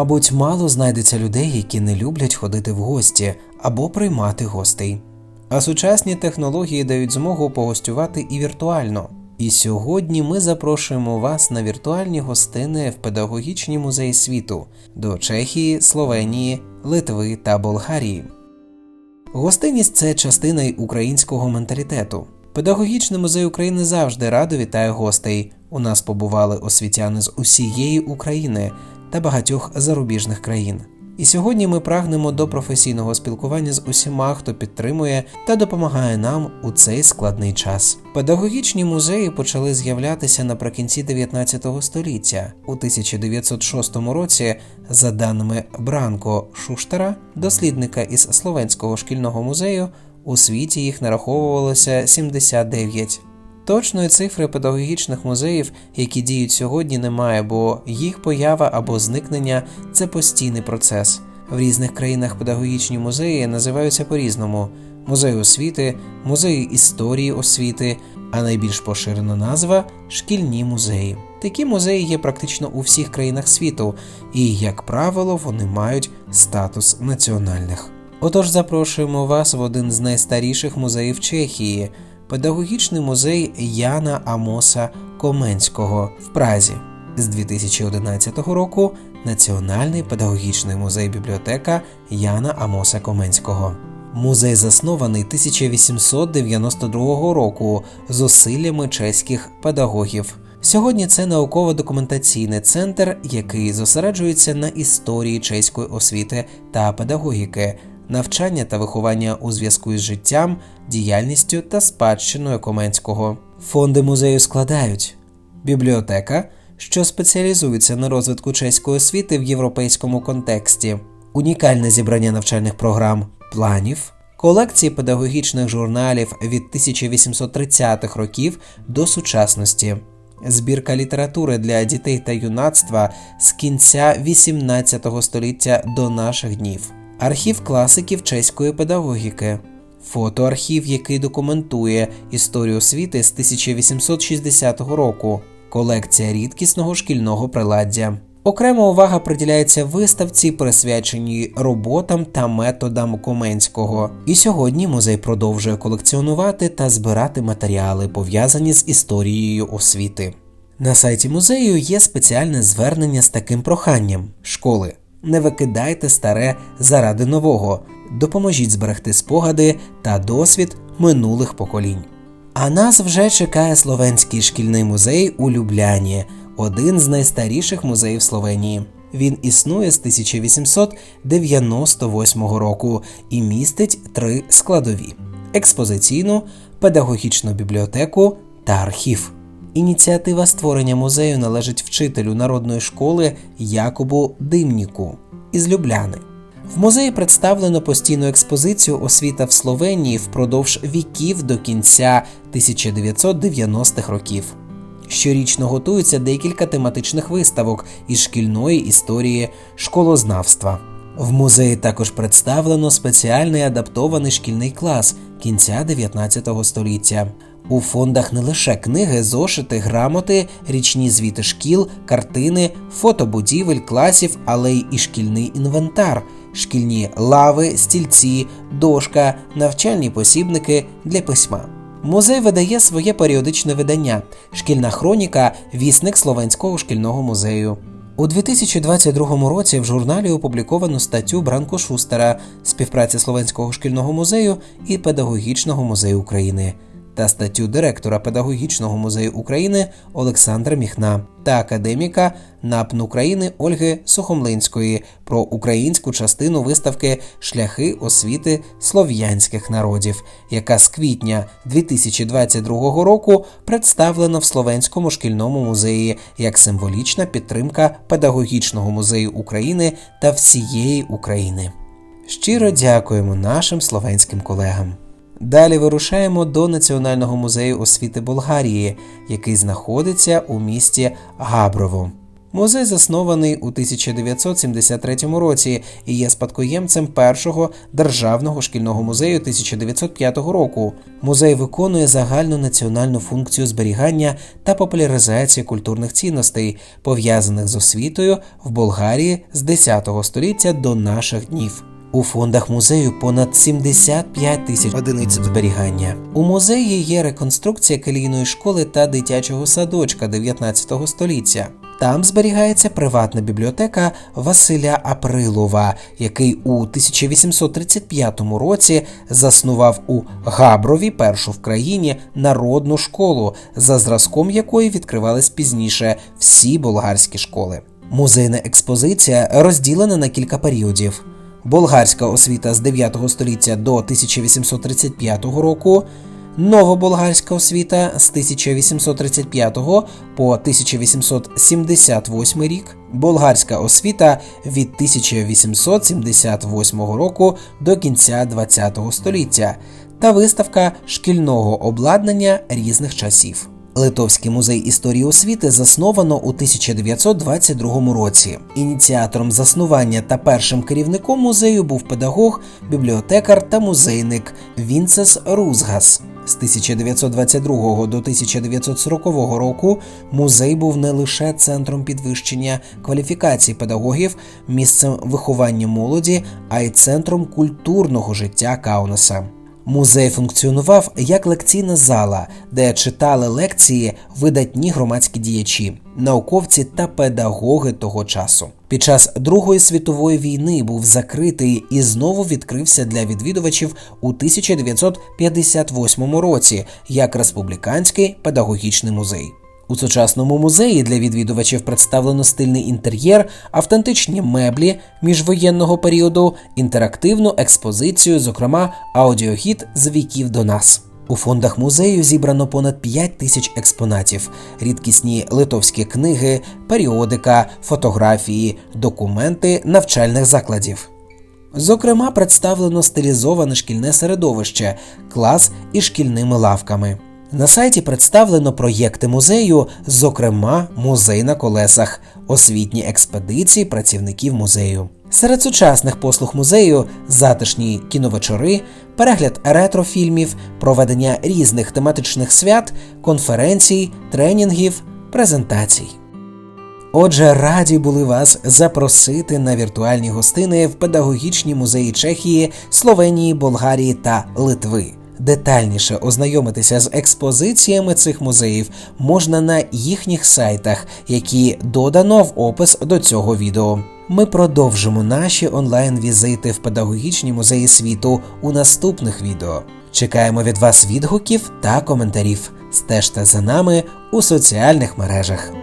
Мабуть, мало знайдеться людей, які не люблять ходити в гості або приймати гостей. А сучасні технології дають змогу погостювати і віртуально. І сьогодні ми запрошуємо вас на віртуальні гостини в педагогічні музеї світу до Чехії, Словенії, Литви та Болгарії. Гостинність це частина й українського менталітету. Педагогічний музей України завжди радо вітає гостей. У нас побували освітяни з усієї України та багатьох зарубіжних країн. І сьогодні ми прагнемо до професійного спілкування з усіма, хто підтримує та допомагає нам у цей складний час. Педагогічні музеї почали з'являтися наприкінці 19 століття. У 1906 році, за даними Бранко Шуштера, дослідника із Словенського шкільного музею, у світі їх нараховувалося 79. Точної цифри педагогічних музеїв, які діють сьогодні, немає, бо їх поява або зникнення це постійний процес. В різних країнах педагогічні музеї називаються по-різному: музей освіти, музеї історії освіти, а найбільш поширена назва шкільні музеї. Такі музеї є практично у всіх країнах світу, і, як правило, вони мають статус національних. Отож, запрошуємо вас в один з найстаріших музеїв Чехії педагогічний музей Яна Амоса Коменського в Празі. З 2011 року Національний педагогічний музей бібліотека Яна Амоса Коменського. Музей заснований 1892 року зусиллями чеських педагогів. Сьогодні це науково-документаційний центр, який зосереджується на історії чеської освіти та педагогіки, навчання та виховання у зв'язку із життям, діяльністю та спадщиною Коменського. Фонди музею складають бібліотека, що спеціалізується на розвитку чеської освіти в європейському контексті, унікальне зібрання навчальних програм, планів. Колекції педагогічних журналів від 1830-х років до сучасності, збірка літератури для дітей та юнацтва з кінця 18 століття до наших днів, архів класиків чеської педагогіки, фотоархів, який документує історію освіти з 1860 року, колекція рідкісного шкільного приладдя. Окрема увага приділяється виставці, присвяченій роботам та методам Коменського. І сьогодні музей продовжує колекціонувати та збирати матеріали, пов'язані з історією освіти. На сайті музею є спеціальне звернення з таким проханням школи. Не викидайте старе заради нового, допоможіть зберегти спогади та досвід минулих поколінь. А нас вже чекає Словенський шкільний музей у Любляні, один з найстаріших музеїв Словенії. Він існує з 1898 року і містить три складові: експозиційну, педагогічну бібліотеку та архів. Ініціатива створення музею належить вчителю народної школи Якобу Димніку із Любляни. В музеї представлено постійну експозицію освіта в Словенії впродовж віків до кінця 1990-х років. Щорічно готуються декілька тематичних виставок із шкільної історії школознавства. В музеї також представлено спеціальний адаптований шкільний клас кінця 19 століття. У фондах не лише книги, зошити, грамоти, річні звіти шкіл, картини, фото будівель, класів, але й і шкільний інвентар, шкільні лави, стільці, дошка, навчальні посібники для письма. Музей видає своє періодичне видання Шкільна хроніка, вісник Словенського шкільного музею. У 2022 році в журналі опубліковано статтю Бранко Шустера співпраці Словенського шкільного музею і Педагогічного музею України та статтю директора Педагогічного музею України Олександра Міхна та академіка НАПН України Ольги Сухомлинської про українську частину виставки Шляхи освіти слов'янських народів, яка з квітня 2022 року представлена в Словенському шкільному музеї як символічна підтримка Педагогічного музею України та всієї України. Щиро дякуємо нашим словенським колегам. Далі вирушаємо до Національного музею освіти Болгарії, який знаходиться у місті Габрово. Музей заснований у 1973 році і є спадкоємцем першого державного шкільного музею 1905 року. Музей виконує загальну національну функцію зберігання та популяризації культурних цінностей, пов'язаних з освітою в Болгарії з 10 століття до наших днів. У фондах музею понад 75 тисяч одиниць зберігання. У музеї є реконструкція келійної школи та дитячого садочка 19 століття. Там зберігається приватна бібліотека Василя Априлова, який у 1835 році заснував у Габрові першу в країні народну школу, за зразком якої відкривались пізніше всі болгарські школи. Музейна експозиція розділена на кілька періодів. Болгарська освіта з 9 століття до 1835 року, новоболгарська освіта з 1835 по 1878 рік, болгарська освіта від 1878 року до кінця ХХ століття та виставка шкільного обладнання різних часів. Литовський музей історії освіти засновано у 1922 році. Ініціатором заснування та першим керівником музею був педагог, бібліотекар та музейник Вінцес Рузгас. З 1922 до 1940 року музей був не лише центром підвищення кваліфікації педагогів, місцем виховання молоді, а й центром культурного життя Каунаса. Музей функціонував як лекційна зала, де читали лекції видатні громадські діячі, науковці та педагоги того часу. Під час Другої світової війни був закритий і знову відкрився для відвідувачів у 1958 році як республіканський педагогічний музей. У сучасному музеї для відвідувачів представлено стильний інтер'єр, автентичні меблі міжвоєнного періоду, інтерактивну експозицію, зокрема аудіохід з віків до нас. У фондах музею зібрано понад 5 тисяч експонатів, рідкісні литовські книги, періодика, фотографії, документи навчальних закладів. Зокрема, представлено стилізоване шкільне середовище, клас із шкільними лавками. На сайті представлено проєкти музею, зокрема, музей на колесах, освітні експедиції працівників музею. Серед сучасних послуг музею затишні кіновечори, перегляд ретрофільмів, проведення різних тематичних свят, конференцій, тренінгів, презентацій. Отже, раді були вас запросити на віртуальні гостини в педагогічні музеї Чехії, Словенії, Болгарії та Литви. Детальніше ознайомитися з експозиціями цих музеїв можна на їхніх сайтах, які додано в опис до цього відео. Ми продовжимо наші онлайн-візити в педагогічні музеї світу у наступних відео. Чекаємо від вас відгуків та коментарів. Стежте за нами у соціальних мережах.